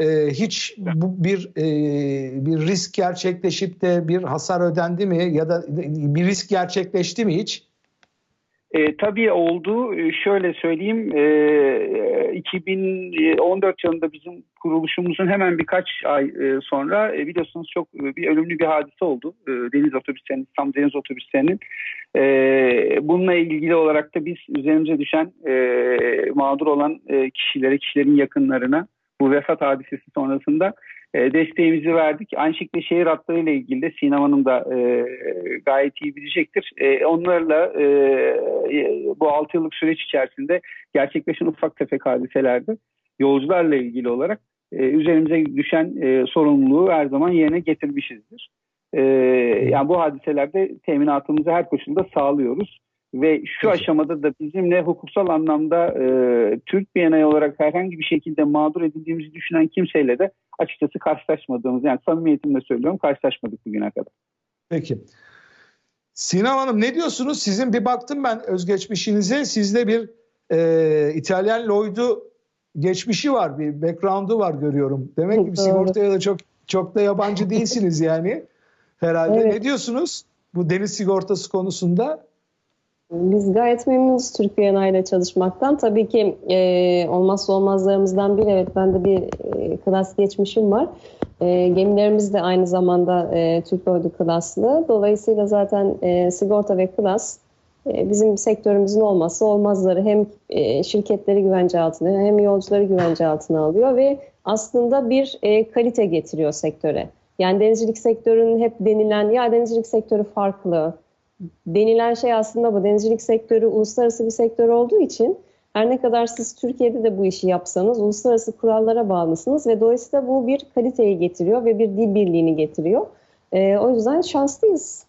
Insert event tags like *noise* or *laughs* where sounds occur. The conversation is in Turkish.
e, hiç bu bir e, bir risk gerçekleşip de bir hasar ödendi mi ya da bir risk gerçekleşti mi hiç? E, tabii oldu. E, şöyle söyleyeyim, e, 2014 yılında bizim kuruluşumuzun hemen birkaç ay e, sonra e, biliyorsunuz çok e, bir ölümlü bir hadise oldu. E, deniz otobüslerinin, İstanbul Deniz Otobüslerinin. E, bununla ilgili olarak da biz üzerimize düşen e, mağdur olan e, kişilere, kişilerin yakınlarına bu vefat hadisesi sonrasında e, desteğimizi verdik. Aynı şekilde şehir hatları ilgili de Sinem Hanım da e, gayet iyi bilecektir. E, onlarla e, bu 6 yıllık süreç içerisinde gerçekleşen ufak tefek hadiselerde yolcularla ilgili olarak e, üzerimize düşen e, sorumluluğu her zaman yerine getirmişizdir. E, yani bu hadiselerde teminatımızı her koşulda sağlıyoruz. Ve şu Peki. aşamada da bizimle hukuksal anlamda e, Türk BNI olarak herhangi bir şekilde mağdur edildiğimizi düşünen kimseyle de açıkçası karşılaşmadığımız yani samimiyetimle söylüyorum karşılaşmadık bugüne kadar. Peki. Sinem Hanım ne diyorsunuz? Sizin bir baktım ben özgeçmişinize. Sizde bir e, İtalyan Lloyd'u geçmişi var, bir background'u var görüyorum. Demek ki sigortaya da çok çok da yabancı *laughs* değilsiniz yani. Herhalde. Evet. Ne diyorsunuz bu deniz sigortası konusunda? Biz gayet memnunuz Türk BNI ile çalışmaktan. Tabii ki e, olmazsa olmazlarımızdan biri evet ben de bir e, klas geçmişim var. E, gemilerimiz de aynı zamanda e, Türk Oydu klaslı. Dolayısıyla zaten e, sigorta ve klas e, bizim sektörümüzün olmazsa olmazları hem e, şirketleri güvence altına hem yolcuları güvence altına alıyor ve aslında bir e, kalite getiriyor sektöre. Yani denizcilik sektörünün hep denilen ya denizcilik sektörü farklı, denilen şey aslında bu. Denizcilik sektörü uluslararası bir sektör olduğu için her ne kadar siz Türkiye'de de bu işi yapsanız uluslararası kurallara bağlısınız ve dolayısıyla bu bir kaliteyi getiriyor ve bir dil birliğini getiriyor. E, o yüzden şanslıyız.